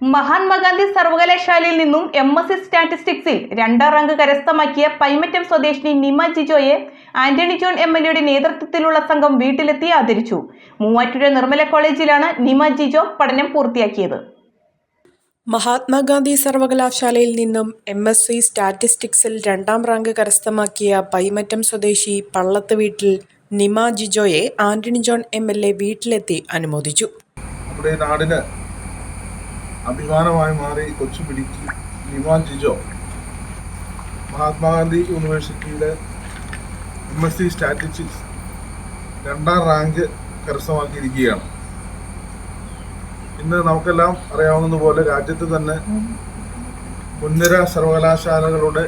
മഹാത്മാഗാന്ധി സർവകലാശാലയിൽ നിന്നും M S C സ്റ്റാറ്റിസ്റ്റിക്സിൽ രണ്ടാം റാങ്ക് കരസ്ഥമാക്കിയ പൈമറ്റം സ്വദേശിനി നിമ ജിജോയെ ആന്റണി ജോൺ എം എൽ എയുടെ നേതൃത്വത്തിലുള്ള സംഘം വീട്ടിലെത്തി ആദരിച്ചു. മൂവാറ്റുപുഴ നിർമ്മല കോളേജിലാണ് നിമ ജിജോ പഠനം പൂർത്തിയാക്കിയത്. മഹാത്മാഗാന്ധി സർവകലാശാലയിൽ നിന്നും എം എസ് സി സ്റ്റാറ്റിസ്റ്റിക്സിൽ രണ്ടാം റാങ്ക് കരസ്ഥമാക്കിയ പൈമറ്റം സ്വദേശി പള്ളത്ത് വീട്ടിൽ Nima ജിജോയെ Antony John M L A വീട്ടിലെത്തി അനുമോദിച്ചു. നമ്മുടെ നാടിന് അഭിമാനമായി മാറി കൊച്ചുപിടിക്ക് ലിമാൻ ജിജോ. മഹാത്മാഗാന്ധി യൂണിവേഴ്സിറ്റിയുടെ എം എസ് സി സ്റ്റാറ്റിസ്റ്റിക്സ് രണ്ടാം റാങ്ക് കരസ്ഥമാക്കിയിരിക്കുകയാണ്. ഇന്ന് നമുക്കെല്ലാം അറിയാവുന്നതുപോലെ രാജ്യത്ത് തന്നെ മുൻനിര സർവകലാശാലകളുടെ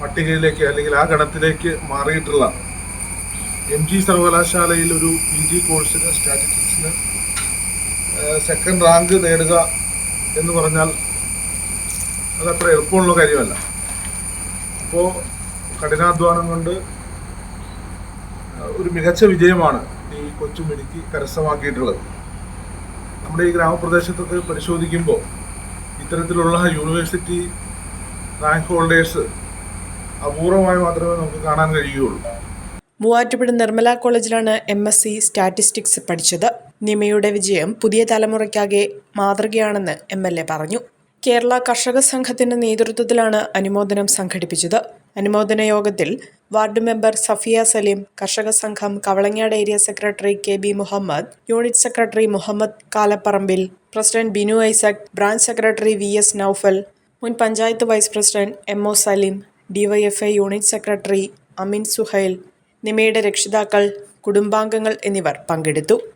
പട്ടികയിലേക്ക് അല്ലെങ്കിൽ ആ ഗണത്തിലേക്ക് മാറിയിട്ടുള്ള എം ജി സർവകലാശാലയിൽ ഒരു പി ജി കോഴ്സിന് സ്റ്റാറ്റിസ്റ്റിക്സിന് സെക്കൻഡ് റാങ്ക് നേടുക എന്ന് പറഞ്ഞാൽ അതത്ര എളുപ്പമുള്ള കാര്യമല്ല. അപ്പോൾ കഠിനാധ്വാനം കൊണ്ട് ഒരു മികച്ച വിജയമാണ് ഈ കൊച്ചുമിടുക്കി കരസ്ഥമാക്കിയിട്ടുള്ളത്. നമ്മുടെ ഈ ഗ്രാമപ്രദേശത്തൊക്കെ പരിശോധിക്കുമ്പോൾ ഇത്തരത്തിലുള്ള യൂണിവേഴ്സിറ്റി റാങ്ക് ഹോൾഡേഴ്സ് അപൂർവമായി മാത്രമേ നമുക്ക് കാണാൻ കഴിയുകയുള്ളൂ. മൂവാറ്റുപുഴ നിർമ്മല കോളേജിലാണ് എം എസ് സി സ്റ്റാറ്റിസ്റ്റിക്സ് പഠിച്ചത്. നിമയുടെ വിജയം പുതിയ തലമുറയ്ക്കാകെ മാതൃകയാണെന്ന് എം എൽ എ പറഞ്ഞു. കേരള കർഷക സംഘത്തിന്റെ നേതൃത്വത്തിലാണ് അനുമോദനം സംഘടിപ്പിച്ചത്. അനുമോദന യോഗത്തിൽ വാർഡ് മെമ്പർ സഫിയ സലീം കർഷക സംഘം Kavalangad area secretary K B Muhammad unit secretary Muhammad കാലപ്പറമ്പിൽ president Binu Isaac branch secretary V S Noufal മുൻ panchayat vice president M O Saleem DYFI unit secretary Amin Suhail നിമയുടെ രക്ഷിതാക്കൾ കുടുംബാംഗങ്ങൾ എന്നിവർ പങ്കെടുത്തു.